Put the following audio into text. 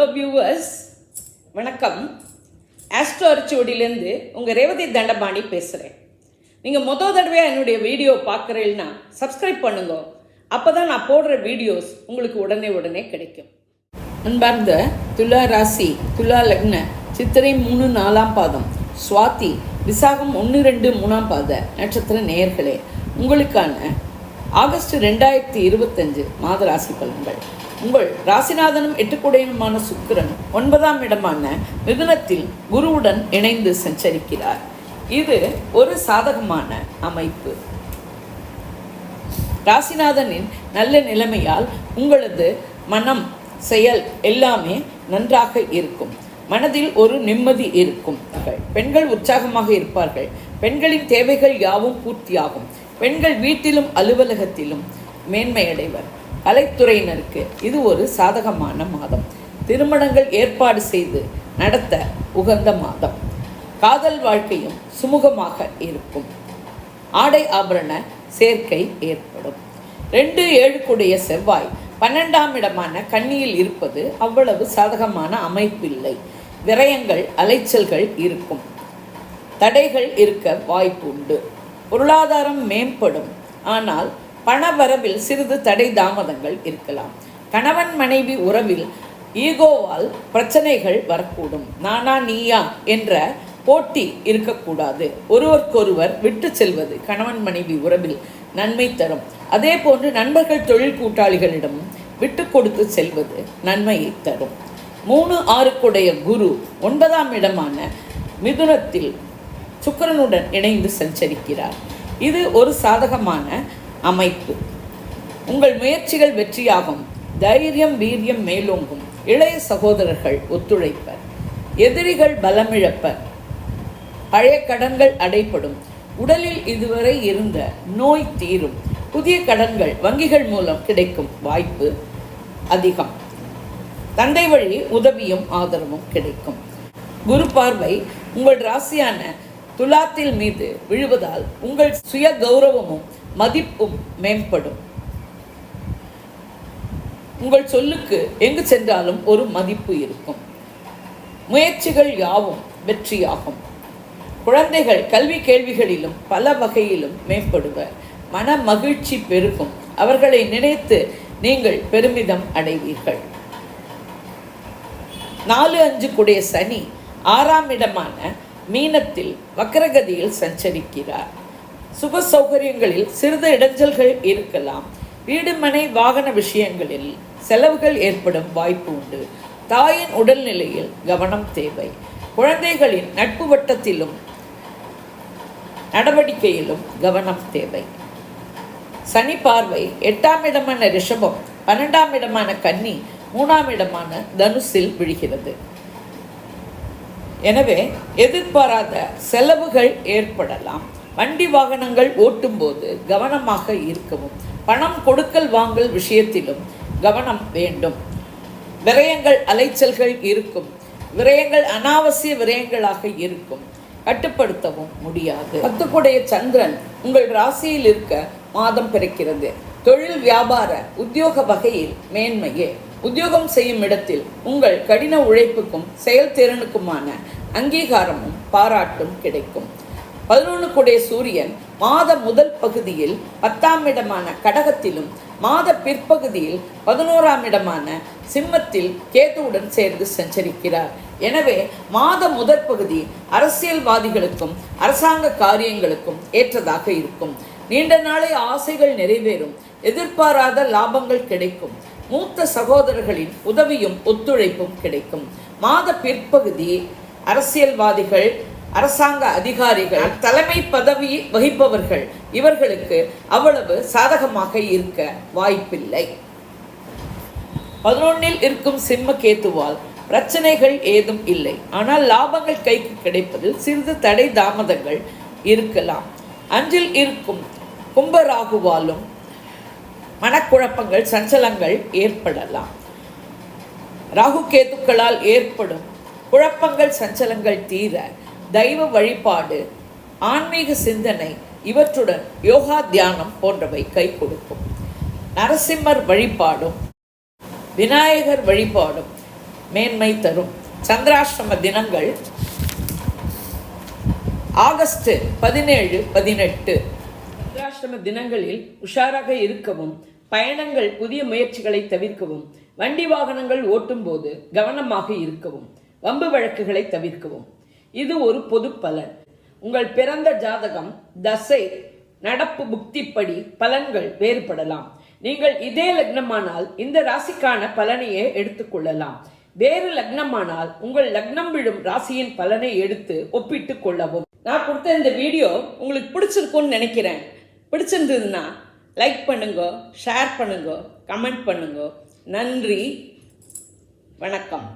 Hello viewers வணக்கம். Astro அரிச்சுவடியிலேருந்து உங்கள் ரேவதி தண்டபாணி பேசுகிறேன் நீங்கள் மொதல் தடவையாக என்னுடைய வீடியோ பார்க்குறீங்கன்னா சப்ஸ்கிரைப் பண்ணுங்க. அப்போ தான் நான் போடுற வீடியோஸ் உங்களுக்கு உடனே உடனே கிடைக்கும். அன்பார்ந்த துலா ராசி துலா லக்ன சித்திரை மூணு நாலாம் பாதம் சுவாதி விசாகம் ஒன்று ரெண்டு மூணாம் பாத நட்சத்திர நேயர்களே உங்களுக்கான ஆகஸ்ட் ரெண்டாயிரத்தி இருபத்தஞ்சு மாத ராசி பலன்கள். உங்கள் ராசிநாதனும் எட்டுக்குடையனுமான சுக்கிரன் ஒன்பதாம் இடமான மிதுனத்தில் குருவுடன் இணைந்து சஞ்சரிக்கிறார். இது ஒரு சாதகமான அமைப்பு. ராசிநாதனின் நல்ல நிலைமையால் உங்களது மனம் செயல் எல்லாமே நன்றாக இருக்கும். மனதில் ஒரு நிம்மதி இருக்கும். பெண்கள் உற்சாகமாக இருப்பார்கள். பெண்களின் தேவைகள் யாவும் பூர்த்தியாகும். பெண்கள் வீட்டிலும் அலுவலகத்திலும் மேன்மையடைவர். கலைத்துறையினருக்கு இது ஒரு சாதகமான மாதம். திருமணங்கள் ஏற்பாடு செய்து நடத்த உகந்த மாதம். காதல் வாழ்க்கையும் சுமூகமாக இருக்கும். ஆடை ஆபரண சேர்க்கை ஏற்படும். ரெண்டு ஏழுக்குடைய செவ்வாய் பன்னெண்டாம் இடமான கன்னியில் இருப்பது அவ்வளவு சாதகமான அமைப்பில்லை. விரயங்கள் அலைச்சல்கள் இருக்கும். தடைகள் இருக்க வாய்ப்பு உண்டு பொருளாதாரம் மேம்படும். ஆனால் பணவரவில் சிறிது தடை தாமதங்கள் இருக்கலாம். கணவன் மனைவி உறவில் ஈகோவால் பிரச்சனைகள் வரக்கூடும். நானா நீயா? என்ற போட்டி இருக்கக்கூடாது. ஒருவருக்கொருவர் விட்டு செல்வது கணவன் மனைவி உறவில் நன்மை தரும். அதே போன்று நண்பர்கள் தொழில் கூட்டாளிகளிடமும் விட்டு கொடுத்து செல்வது நன்மையை தரும். மூணு ஆறுக்குடைய குரு ஒன்பதாம் இடமான மிதுனத்தில் சுக்கிரனுடன் இணைந்து சஞ்சரிக்கிறார். இது ஒரு சாதகமான அமைப்பு. உங்கள் முயற்சிகள் வெற்றியாகும். தைரியம் வீரியம் மேலோங்கும். இளைய சகோதரர்கள் ஒத்துழைப்பர். எதிரிகள் பலமிழப்பர். பழைய கடன்கள் அடைப்படும் உடலில் இதுவரை இருந்த நோய் தீரும். புதிய கடன்கள் வங்கிகள் மூலம் கிடைக்கும் வாய்ப்பு அதிகம். தந்தை வழி உதவியும் ஆதரவும் கிடைக்கும். குரு பார்வை உங்கள் ராசியான துலாத்தில் மீது விழுவதால் உங்கள் சுய கௌரவமும் மதிப்பும் மேம்படும். உங்கள் சொல்லுக்கு எங்கு சென்றாலும் ஒரு மதிப்பு இருக்கும். முயற்சிகள் யாவும் வெற்றியாகும். குழந்தைகள் கல்வி கேள்விகளிலும் பல வகையிலும் மேம்படுவர். மன மகிழ்ச்சி பெருகும். அவர்களை நினைத்து நீங்கள் பெருமிதம் அடைவீர்கள். நாலு அஞ்சு கூடிய சனி ஆறாம் இடமான மீனத்தில் வக்கரகதியில் சஞ்சரிக்கிறார். சுப சௌகரியங்களில் சிறிது இடைஞ்சல்கள் இருக்கலாம். வீடு மனை வாகன விஷயங்களில் செலவுகள் ஏற்படும் வாய்ப்பு உண்டு. தாயின் உடல்நிலையில் கவனம் தேவை. குழந்தைகளின் நட்பு வட்டத்திலும் நடவடிக்கையிலும் கவனம் தேவை. சனி பார்வை எட்டாம் இடமான ரிஷபம் பன்னெண்டாம் இடமான கன்னி மூணாம் இடமான தனுசில் விழுகிறது. எனவே எதிர்பாராத செலவுகள் ஏற்படலாம். வண்டி வாகனங்கள் ஓட்டும்போது கவனமாக இருக்கவும் பணம் கொடுக்கல் வாங்கல் விஷயத்திலும் கவனம் வேண்டும். விரயங்கள் அலைச்சல்கள் இருக்கும். விரயங்கள் அனாவசிய விரயங்களாக இருக்கும். கட்டுப்படுத்தவும் முடியாது. பத்துக்குடைய சந்திரன் உங்கள் ராசியில் இருக்க மாதம் பிறக்கிறது. தொழில் வியாபார உத்தியோக வகையில் மேன்மையே. உத்தியோகம் செய்யும் இடத்தில் உங்கள் கடின உழைப்புக்கும் செயல்திறனுக்குமான அங்கீகாரமும் பாராட்டும் கிடைக்கும். பதினொன்றுக்குடைய சூரியன் மாத முதல் பகுதியில் பத்தாம் இடமான கடகத்திலும் மாத பிற்பகுதியில் பதினோராம் இடமான சிம்மத்தில் கேதுவுடன் சேர்ந்து சஞ்சரிக்கிறார். எனவே மாத முதற் பகுதி அரசியல்வாதிகளுக்கும் அரசாங்க காரியங்களுக்கும் ஏற்றதாக இருக்கும். நீண்ட நாளை ஆசைகள் நிறைவேறும் எதிர்பாராத லாபங்கள் கிடைக்கும். மூத்த சகோதரர்களின் உதவியும் ஒத்துழைப்பும் கிடைக்கும். மாத பிற்பகுதி அரசியல்வாதிகள் அரசாங்க அதிகாரிகள் தலைமை பதவி வகிப்பவர்கள் இவர்களுக்கு அவ்வளவு சாதகமாக இருக்க வாய்ப்பில்லை. பதினொன்னில் இருக்கும் சிம்ம கேத்துவால் பிரச்சனைகள் ஏதும் இல்லை. ஆனால் லாபங்கள் கைக்கு கிடைப்பதில் சிறிது தடை தாமதங்கள் இருக்கலாம். அஞ்சில் இருக்கும் கும்பராகுவாலும் மனக்குழப்பங்கள் சஞ்சலங்கள் ஏற்படலாம். ராகு கேதுக்களால் ஏற்படும் குழப்பங்கள் சஞ்சலங்கள் தீர தெய்வ வழிபாடு ஆன்மீக சிந்தனை இவற்றுடன் யோகா தியானம் போன்றவை கை கொடுக்கும். நரசிம்மர் வழிபாடும் விநாயகர் வழிபாடும் மேன்மை தரும். சந்திராஷ்டம தினங்கள் ஆகஸ்ட் பதினேழு பதினெட்டு சந்திராஷ்டம தினங்களில் உஷாராக இருக்கவும் பயணங்கள் புதிய முயற்சிகளை தவிர்க்கவும் வண்டி வாகனங்கள் ஓட்டும்போது கவனமாக இருக்கவும் வம்பு வழக்குகளை தவிர்க்கவும். இது ஒரு பொது பலன். உங்கள் பிறந்த ஜாதகம் தசை நடப்பு புக்திப்படி பலன்கள் வேறுபடலாம். நீங்கள் இதே லக்னமானால் இந்த ராசிக்கான பலனையே எடுத்துக்கொள்ளலாம் வேறு லக்னமானால் உங்கள் லக்னம் விழும் ராசியின் பலனை எடுத்து ஒப்பிட்டு கொள்ளவும். நான் கொடுத்த இந்த வீடியோ உங்களுக்கு பிடிச்சிருக்கும்னு நினைக்கிறேன். பிடிச்சிருந்ததுன்னா லைக் பண்ணுங்க ஷேர் பண்ணுங்க கமெண்ட் பண்ணுங்க. நன்றி வணக்கம்.